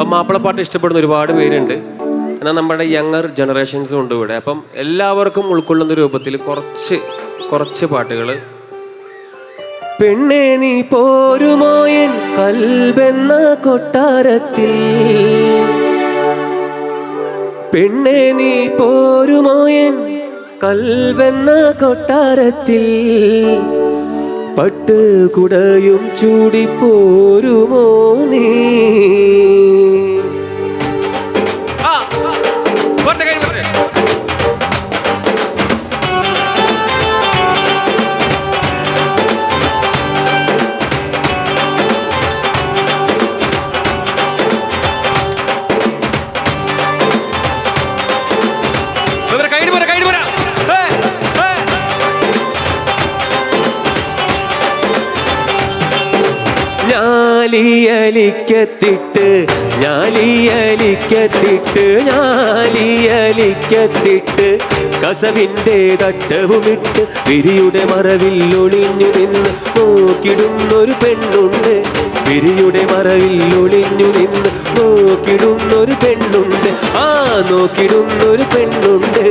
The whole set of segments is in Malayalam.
അപ്പം മാപ്പിളപ്പാട്ട് ഇഷ്ടപ്പെടുന്ന ഒരുപാട് പേരുണ്ട്. എന്നാൽ നമ്മുടെ യങ്ങർ ജനറേഷൻസും ഉണ്ട് ഇവിടെ. അപ്പം എല്ലാവർക്കും ഉൾക്കൊള്ളുന്ന രൂപത്തിൽ കുറച്ച് കുറച്ച് പാട്ടുകൾ. പെണ്ണേ നീ പോരുമോയൻ കൽബെന്ന കൊട്ടാരത്തിൽ. പെണ്ണേ നീ പോരുമോയൻ കൽബെന്ന കൊട്ടാരത്തിൽ. പട്ട് കുടയും ചൂടിപ്പോരുമോ നീ? ഞാലിയലിക്കത്തിട്ട് ഞാലിയലിക്കത്തിട്ട് ഞാലിയലിക്കത്തിട്ട് കസവിന്റെ തട്ടവുമിട്ട് വിരിയുടെ മറവിൽ ഒളിഞ്ഞു നിന്ന് നോക്കിടുന്നൊരു പെണ്ണുണ്ട്. വിരിയുടെ മറവിൽ ഒളിഞ്ഞു നിന്ന് നോക്കിടുന്നൊരു പെണ്ണുണ്ട്. ആ നോക്കിടുന്നൊരു പെണ്ണുണ്ട്.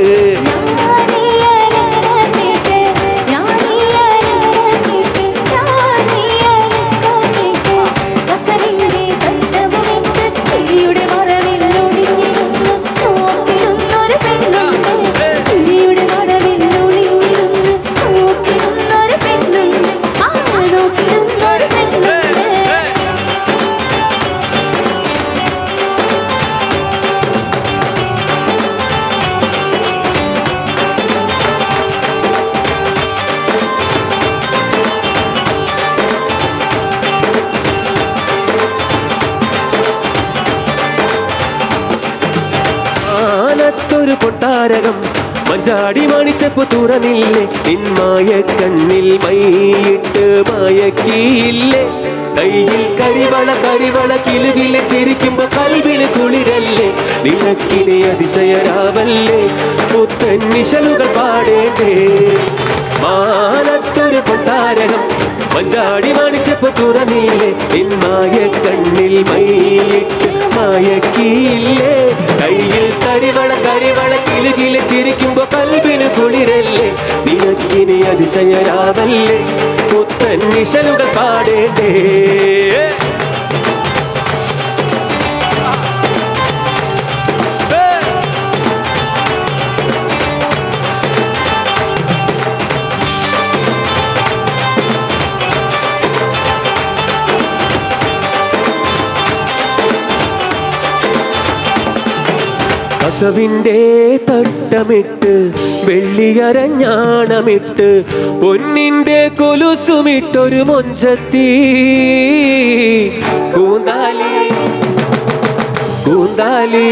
ആനത്തൊരു കൊട്ടാരകം. മഞ്ചാടി മണിച്ചപ്പോ തുറന്നില്ലേ നിന്മായ കണ്ണിൽ മൈയിട്ട് മയക്കിയില്ലേ? കയ്യിൽ കരിവള കരിവള കിലുകിലെ ചിരിക്കുമ്പോ കൽവിന് കുളിരല്ലേ? നിനക്കിനെ അതിശയരാവല്ലേ? പുത്തൻ നിശലുകൾ പാടേണ്ടേ? മാനത്തൊരു കൊട്ടാരകം. മഞ്ചാടി മണിച്ചപ്പോ തുറന്നില്ലേ നിന്മായ കണ്ണിൽ മൈയിട്ട് മയക്കിയില്ലേ കയ്യിൽ കരിവള കരിവള കിലുകിൽ ചിരിക്കുമ്പോ കൽവിന് കുളിരല്ലേ? നിനക്കിനി അതിശയരാവല്ലേ? പുത്തൻ നിശലുകൾ പാടേണ്ടേ? കസവിന്റെ തട്ടമിട്ട് വെള്ളിയരഞ്ഞാണമിട്ട് പൊന്നിന്റെ കൊലുസുമിട്ടൊരു മൊഞ്ചത്തി. കൂന്താലി കൂന്താലി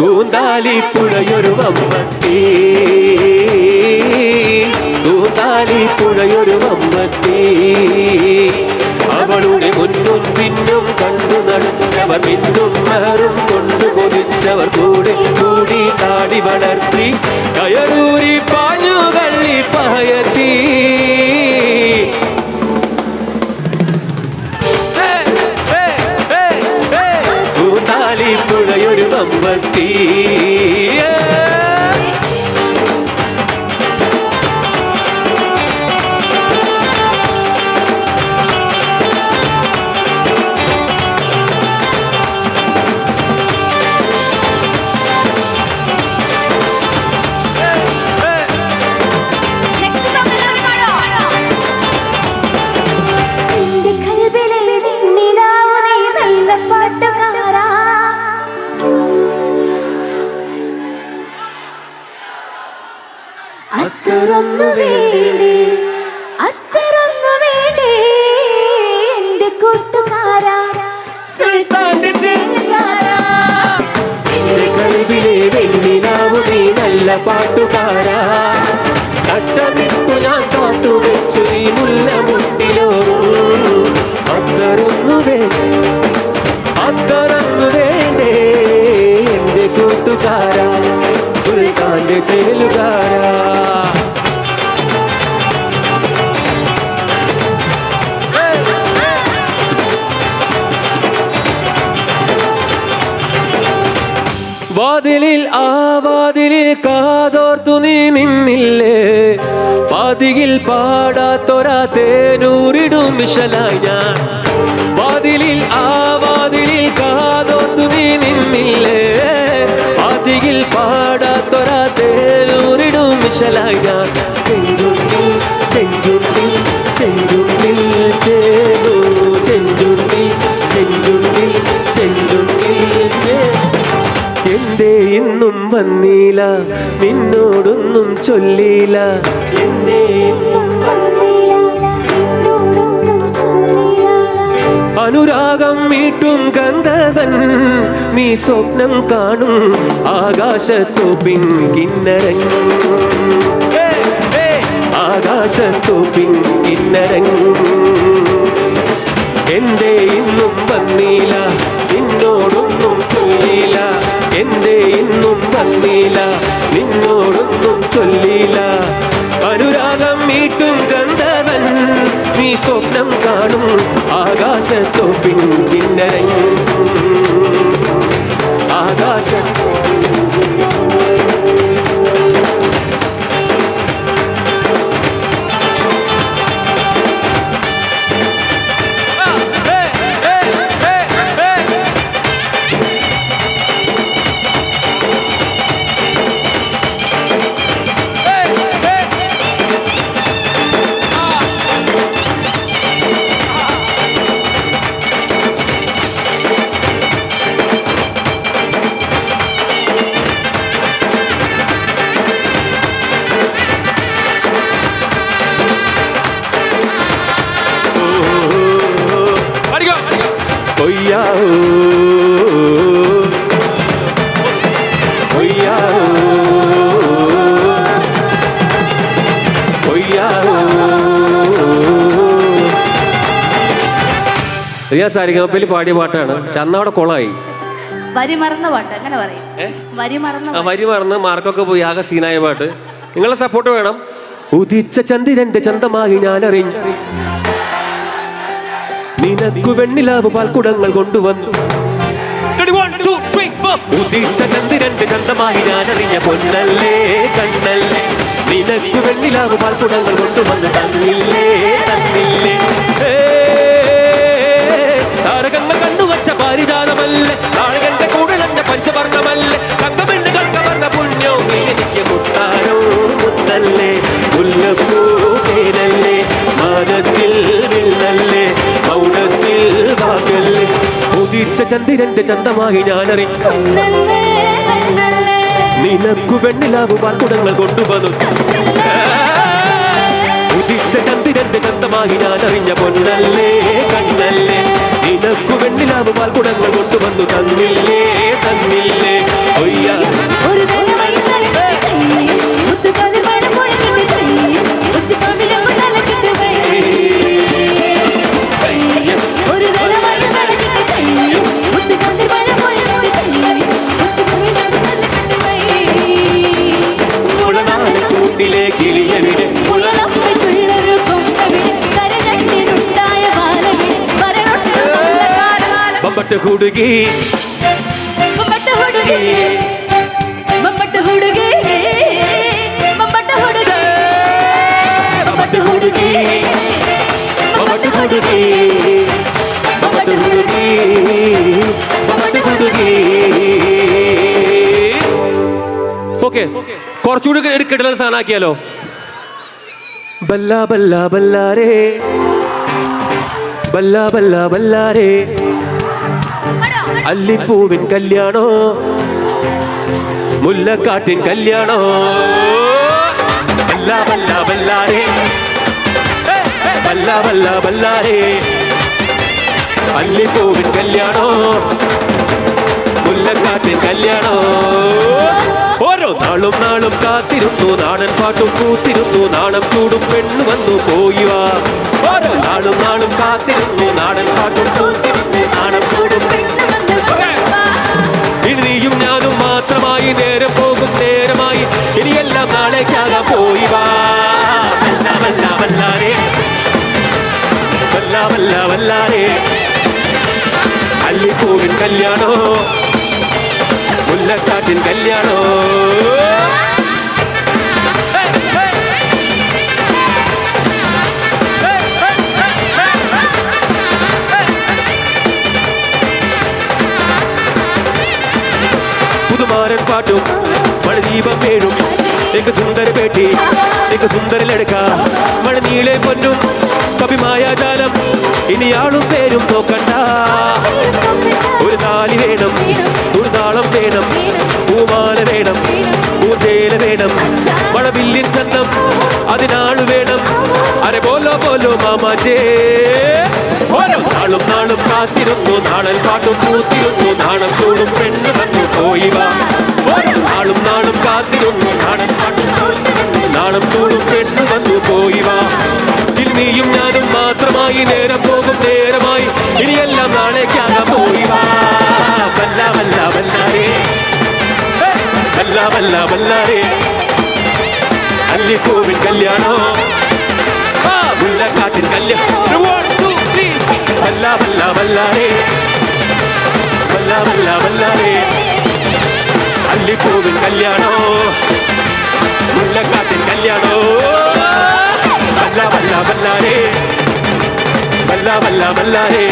കൂന്താലി പുഴയൊരു വമ്പത്തി. കൂന്താലി പുഴയൊരു വമ്പത്തി. അവളുടെ മുന്നും പിന്നും കണ്ടു നടന്നവർ മിന്നും മഹറും കൊണ്ടു കൊതിച്ചവർ കൂടെ കൂടി താടി വളർത്തി കയറൂരി പാഞ്ഞു കള്ളി പായത്തി കൂത്താലി പുഴയൊരു വമ്പത്തി. നല്ല പാട്ടുകാരാ. തട്ടമിട്ടു ഞാൻ കാത്തുവെച്ചു ഈ മുല്ല മുട്ടിലോ. അത്തറൊന്നു വേണ്ടേ വേണ്ടേ എന്റെ കൂട്ടുകാരാ സുൽത്താന്റെ ചെലുകാരാ വാതിലിൽ ആ വാതിലിൽ കാതോർത്തു നീ നിന്നില്ലേ? പതിയിൽ പാടാത്തൊരാ തേനൂറിടും വിശലായി ഞാൻ. വാതിലിൽ ആ വന്നീല നിന്നോടൊന്നും ചൊല്ലിയില്ല. എന്നെ അനുരാഗം വീട്ടും ഗന്ധവൻ നീ സ്വപ്നം കാണും ആകാശത്തു പിൻകിന്നരൻ ആകാശത്തു പിൻകിന്നരൻ എന്റെ ഇന്നും വന്നീല ചൊല്ലിയില്ല അനുരാഗം മീട്ടും ഗന്ധർവൻ നീ സ്വപ്നം കാണും ആകാശത്തോ പിന്നിന്നരൻ ഇത് ഞാൻ പാടിയ പാട്ടാണ്. പക്ഷെ കൊളായി. വരി മറന്ന പാട്ട് അങ്ങനെ പറയും. വരി മറന്ന ആ വരി മറന്ന് മാർക്കൊക്കെ പോയി ആകെ സീനായ പാട്ട്. നിങ്ങളെ സപ്പോർട്ട് വേണം. ഉദിച്ച ചന്ദ്രന്റെ ചന്തമായി ഞാൻ അറിഞ്ഞു നിനക്കു വെണ്ണിലാവ് പാൽക്കുടങ്ങൾ കൊണ്ടുവന്നു. Ready, one, two, three, four. ഉദിച്ച ചന്ദ്രന്റെ ചന്തമായി ഞാൻ അറിഞ്ഞ പൊന്നല്ലേ കണ്ണല്ലേ. നിനക്കു വെണ്ണിലാവ് പാൽക്കുടങ്ങൾ കൊണ്ടുവന്ന് തന്നില്ലേ തന്നില്ലേ. താരകങ്ങൾ കണ്ടുവച്ച പാരിജാതമല്ലേ താരകന്റെ കൂടലഞ്ഞ പഞ്ചവർണമല്ലേ തങ്കമെന്ന് കങ്കവർണ പുണ്യോ നീ എനിക്ക് മുത്താരോ മുത്തല്ലേ മുല്ലപ്പൂ തേനല്ലേ മാനത്തിൽ നിന്നല്ലേ മൗനത്തിൽ വാകല്ലേ ഉദിച്ച ചന്ദ്രന്റെ ചന്തമായി കണ്ണല്ലേ, നിനക്കു വെണ്ണിലാവ് പാൽക്കുടങ്ങൾ കൊണ്ടുവന്നു. ഉദിച്ച ചന്ദ്രന്റെ ചന്തമായി അറിഞ്ഞ പൊന്നല്ലേ കണ്ണല്ലേ. നിനക്കു വെണ്ണിലാവ് പാൽക്കുടങ്ങൾ കൊണ്ടുവന്നു തന്നില്ലേ. കാലകാലം. ബമ്പട്ട് കുടുകി ಬೊಂಬಟ್ಟ ಹುಡುಗಿ ಬೊಂಬಟ್ಟ ಹುಡುಗಿ ಬೊಂಬಟ್ಟ ಹುಡುಗಿ ಬೊಂಬಟ್ಟ ಹುಡುಗಿ ബമ്പട്ട് കുടുകി ബമ്പട്ട് കുടുകി ബമ്പട്ട് കുടുകി ഓക്കെ കുറച്ചുകൂടി ഒരു കിടലൻ സാധനമാക്കിയാലോ ബല്ല ബല്ല ബല്ലാരേ ബല്ല ബല്ല ബല്ലാരേ അല്ലിപ്പൂവിൻ കല്യാണോ? മുല്ലക്കാട്ടിൻ കല്യാണോ? ബല്ല ബല്ല ബല്ലാരേ ബല്ല ബല്ല ബല്ലാരേ അല്ലിപ്പൂവിൻ കല്യാണോ? മുല്ലക്കാട്ടിൻ കല്യാണോ? ഓരോ നാളും നാളും കാത്തിരുന്നു നാടൻ പാട്ടും കൂത്തിരുന്നു നാണം കൂടും പെണ്ണു വന്നു പോയി വാ. ഓരോ നാളും നാളും കാത്തിരുന്നു നാടൻ പാട്ടും കൂത്തിരുന്നു നാണം കൂടും ഇനി കല്യാണോ? മുല്ല മുല്ലക്കാട്ടിൻ കല്യാണോ? പുതുമാരൻ പാട്ടും മഴദീപം പേഴും എങ്ക് സുന്ദര പേട്ടി എങ്ക് സുന്ദര ലടുക്ക മഴ നീളെ പൊന്നും കവിമായാജാലം ജാലം ഇനിയാളും പേരും നോക്കണ്ട വേണം. മഴവില്ലിൻ ചന്തം അതിനാൾ വേണം. അരെ പോലോ പോലോ മാമാജേ നാളും നാളും കാത്തിരുന്നു നാളൻ പാട്ടും പൂത്തിരുന്നു നാണം ചൂടും പെണ്ണു തന്നു പോയി വാ. നാളും നാളും കാത്തിരുന്നു നാടൻ പാട്ടും നാണം ചൂടും പെണ്ണു വന്നു പോയി വാ. നീയും ഞാനും മാത്രമായി നേരം പോകും നേരമായി ഇനിയെല്ലാം നാളേക്കാകാൻ പോയി വാ. വല്ല വല്ല വല്ലാരേ! വല്ല വല്ല വല്ലാരേ അല്ലിപ്പൂവിൻ കല്യാണം. മുല്ലക്കാട്ടിൻ കല്യാണം. വല്ല വല്ല വല്ലാരേ വല്ല വല്ല വല്ലാരേ അല്ലിപ്പൂവിൻ കല്യാണോ. മുല്ലക്കാട്ടിൻ കല്യാണോ. വല്ല വല്ല വല്ലാരേ വല്ല വല്ല വല്ലാരേ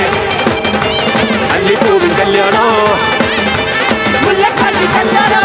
അല്ലിപ്പൂവിൻ കല്യാണോ. മുല്ലക്കാട്ടിൻ കല്യാണോ.